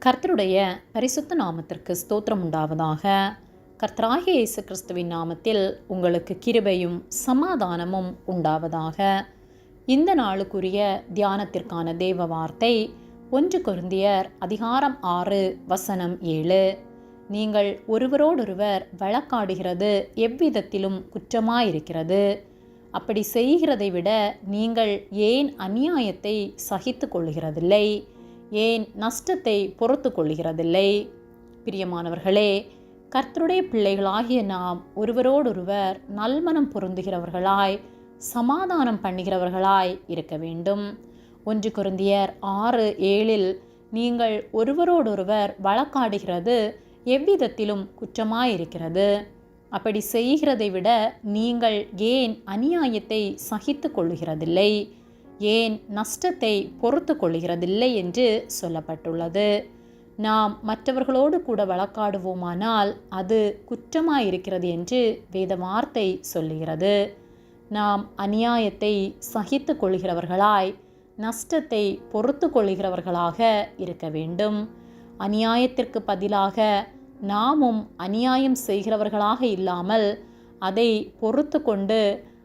கர்த்தருடைய பரிசுத்த நாமத்திற்கு ஸ்தோத்திரம் உண்டாவதாக. கர்த்தராகிய இயேசு கிறிஸ்துவின் நாமத்தில் உங்களுக்கு கிருபையும் சமாதானமும் உண்டாவதாக. இந்த நாளுக்குரிய தியானத்திற்கான தேவ வார்த்தை ஒன்று கொருந்தியர் அதிகாரம் ஆறு வசனம் ஏழு. நீங்கள் ஒருவரோடொருவர் வழக்காடுகிறது எவ்விதத்திலும் குற்றமாயிருக்கிறது. அப்படி செய்கிறதை விட நீங்கள் ஏன் அநியாயத்தை சகித்து கொள்ளுகிறதில்லை? ஏன் நஷ்டத்தை பொறுத்து கொள்கிறதில்லை பிரியமானவர்களே கர்த்தருடைய பிள்ளைகளாகிய நாம் ஒருவரோடொருவர் நல்மனம் பொருந்துகிறவர்களாய் சமாதானம் பண்ணுகிறவர்களாய் இருக்க வேண்டும். ஒன்று குருந்தியர் ஆறு ஏழில் நீங்கள் ஒருவரோடொருவர் வழக்காடுகிறது எவ்விதத்திலும் குற்றமாயிருக்கிறது. அப்படி செய்கிறதை விட நீங்கள் ஏன் அநியாயத்தை சகித்து கொள்ளுகிறதில்லை ஏன் நஷ்டத்தை பொறுத்து கொள்கிறதில்லை என்று சொல்லப்பட்டுள்ளது. நாம் மற்றவர்களோடு கூட வழக்காடுவோமானால் அது குற்றமாயிருக்கிறது என்று வேத வார்த்தை சொல்லுகிறது. நாம் அநியாயத்தை சகித்து கொள்கிறவர்களாய் நஷ்டத்தை பொறுத்து கொள்கிறவர்களாக இருக்க வேண்டும். அநியாயத்திற்கு பதிலாக நாமும் அநியாயம் செய்கிறவர்களாக இல்லாமல் அதை பொறுத்து கொண்டு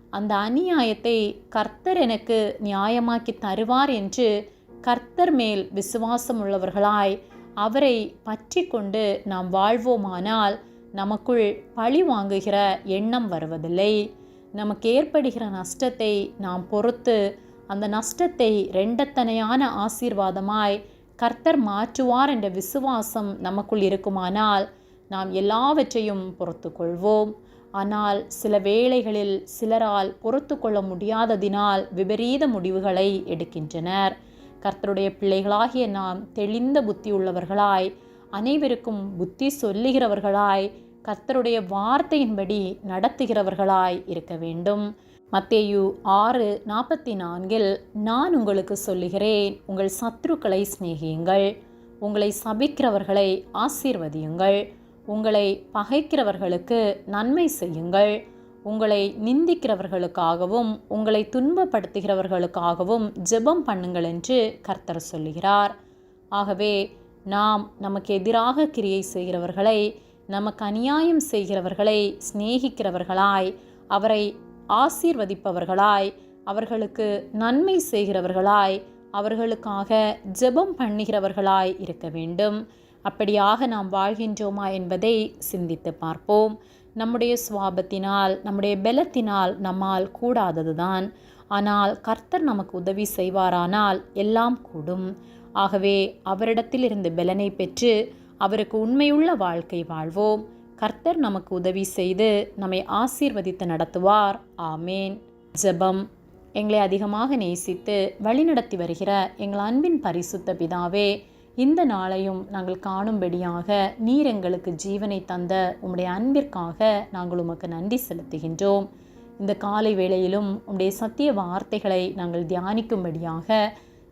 அந்த அநியாயத்தை கர்த்தர் எனக்கு நியாயமாக்கி தருவார் என்று கர்த்தர் மேல் விசுவாசம் உள்ளவர்களாய் அவரை பற்றி கொண்டு நாம் வாழ்வோமானால் நமக்குள் பழி வாங்குகிற எண்ணம் வருவதில்லை. நமக்கு ஏற்படுகிற நஷ்டத்தை நாம் பொறுத்து அந்த நஷ்டத்தை ரெண்டத்தனையான ஆசீர்வாதமாய் கர்த்தர் மாற்றுவார் என்ற விசுவாசம் நமக்குள் இருக்குமானால் நாம் எல்லாவற்றையும் பொறுத்து கொள்வோம் ஆனால் சில வேளைகளில் சிலரால் பொறுத்து கொள்ள முடியாததினால் விபரீத முடிவுகளை எடுக்கின்றனர். கர்த்தருடைய பிள்ளைகளாகிய நாம் தெளிந்த புத்தி உள்ளவர்களாய் அனைவருக்கும் புத்தி சொல்லுகிறவர்களாய் கர்த்தருடைய வார்த்தையின்படி நடத்துகிறவர்களாய் இருக்க வேண்டும். மத்தேயு ஆறு நாற்பத்தி நான்கில் நான் உங்களுக்கு சொல்லுகிறேன் உங்கள் சத்ருக்களை சிநேகியுங்கள் உங்களை சபிக்கிறவர்களை ஆசீர்வதியுங்கள். உங்களை பகைக்கிறவர்களுக்கு நன்மை செய்யுங்கள். உங்களை நிந்திக்கிறவர்களுக்காகவும் உங்களை துன்பப்படுத்துகிறவர்களுக்காகவும் ஜெபம் பண்ணுங்கள் என்று கர்த்தர் சொல்லுகிறார். ஆகவே நாம் நமக்கு எதிராக கிரியை செய்கிறவர்களை நமக்கு அநியாயம் செய்கிறவர்களை சிநேகிக்கிறவர்களாய் அவரை ஆசீர்வதிப்பவர்களாய் அவர்களுக்கு நன்மை செய்கிறவர்களாய் அவர்களுக்காக ஜெபம் பண்ணுகிறவர்களாய் இருக்க வேண்டும். அப்படியாக நாம் வாழ்கின்றோமா என்பதை சிந்தித்து பார்ப்போம். நம்முடைய சுவாபத்தினால் நம்முடைய பலத்தினால் நம்மால் கூடாததுதான். ஆனால் கர்த்தர் நமக்கு உதவி செய்வாரானால் எல்லாம் கூடும். ஆகவே அவரிடத்தில் இருந்து பலனை பெற்று அவருக்கு உண்மையுள்ள வாழ்க்கை வாழ்வோம். கர்த்தர் நமக்கு உதவி செய்து நம்மை ஆசீர்வதித்து நடத்துவார். ஆமேன். ஜெபம். எங்களை அதிகமாக நேசித்து வழிநடத்தி வருகிற எங்கள் அன்பின் பரிசுத்த பிதாவே இந்த நாளையும் நாங்கள் காணும்படியாக நீர் எங்களுக்கு ஜீவனை தந்த உம்முடைய அன்பிற்காக நாங்கள் உமக்கு நன்றி செலுத்துகின்றோம். இந்த காலை வேளையிலும் உம்முடைய சத்திய வார்த்தைகளை நாங்கள் தியானிக்கும்படியாக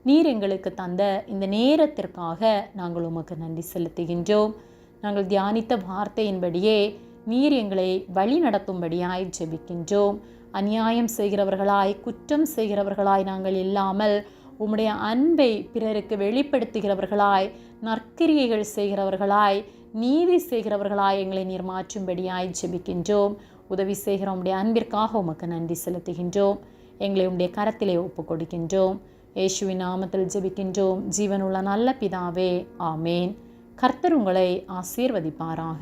நீர் எங்களுக்கு தந்த இந்த நேரத்திற்காக நாங்கள் உமக்கு நன்றி செலுத்துகின்றோம். நாங்கள் தியானித்த வார்த்தையின்படியே நீர் எங்களை வழி நடத்தும்படியாய் ஜெபிக்கின்றோம். அநியாயம் செய்கிறவர்களாய் குற்றம் செய்கிறவர்களாய் நாங்கள் இல்லாமல் உம்முடைய அன்பை பிறருக்கு வெளிப்படுத்துகிறவர்களாய் நற்கிரியைகள் செய்கிறவர்களாய் நீதி செய்கிறவர்களாய் எங்களை நீர் மாற்றும்படியாய் ஜெபிக்கின்றோம். உதவி செய்கிற உம்முடைய அன்பிற்காக உமக்கு நன்றி செலுத்துகின்றோம். எங்களை உம்முடைய கரத்திலே ஒப்பு கொடுக்கின்றோம். இயேசுவின் நாமத்தில் ஜெபிக்கின்றோம். ஜீவனுள்ள நல்ல பிதாவே ஆமேன். கர்த்தர் உங்களை ஆசீர்வதிப்பாராக.